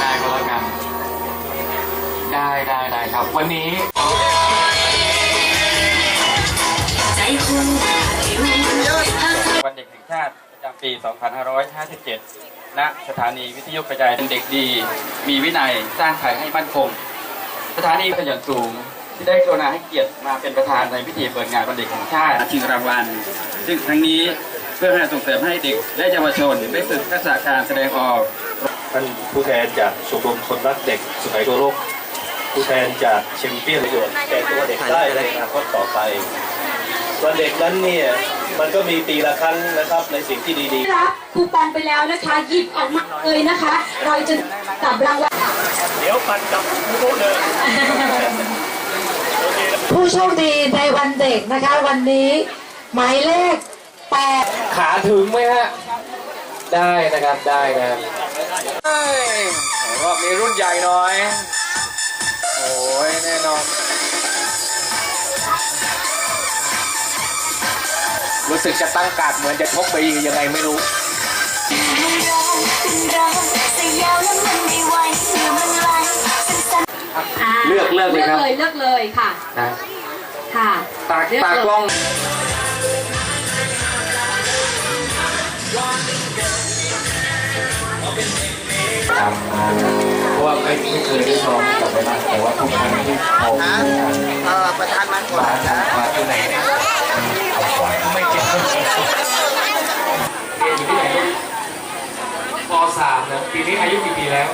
ได้ก็แล้วกัน ได้ได้ได้ครับ วันนี้ วันเด็กแห่งชาติปี 2557 ณ สถานีวิทยุกระจายเป็นเด็กดี มีวินัย สร้างไทยให้มั่นคง สถานีขยันสูง ที่ได้กรุณาให้เกียรติมาเป็นประธานในพิธีเปิดงานวันเด็กแห่งชาติชิงรางวัล ซึ่งทั้งนี้เพื่อให้ส่งเสริมให้เด็กและเยาวชนได้ฝึกทักษะการแสดงออก ท่านผู้แทนจากชมรมคนรักเด็กสุไหงโกลก ผู้แทนจากแชมเปี้ยนประโยชน์แก่ตัวเด็กได้ในอนาคตต่อไป วันเด็กนั้นเนี่ยมันก็มีปีละครั้งนะครับในสิ่งที่ดีรับคูปองไปแล้วนะคะหยิบออกมาเลยนะคะ เราจะจับรางวัลๆเดี๋ยวปันกับผู้เลย ผู้โชคดีในวันเด็กนะคะ วันนี้ หมายเลขแปดขาถึงไหมฮะ ได้นะครับ ได้นะครับรอบนี้รุ่นใหญ่หน่อย โอ้ยแน่นอนรู้สึกจะตั้งการดเหมือนจะชกไปยังไงไม่รู้ เลือกเลือกเลยครับ เลือกเลยเลือกเลยค่ะ นะค่ะ ตากเลือกตาเลย กล้องตามมาเพราะว่าไม่ไม่เคยได้ซ้อมกับไปบ้านแต่ว่าทุกครั้งที่เขาเออประธานมันกว่านะ มาที่ไหนไม่เก็บเงินเรียนอยู่ที่ไหนลูกป .3 นะปีนี้อายุกี่ปีแล้ว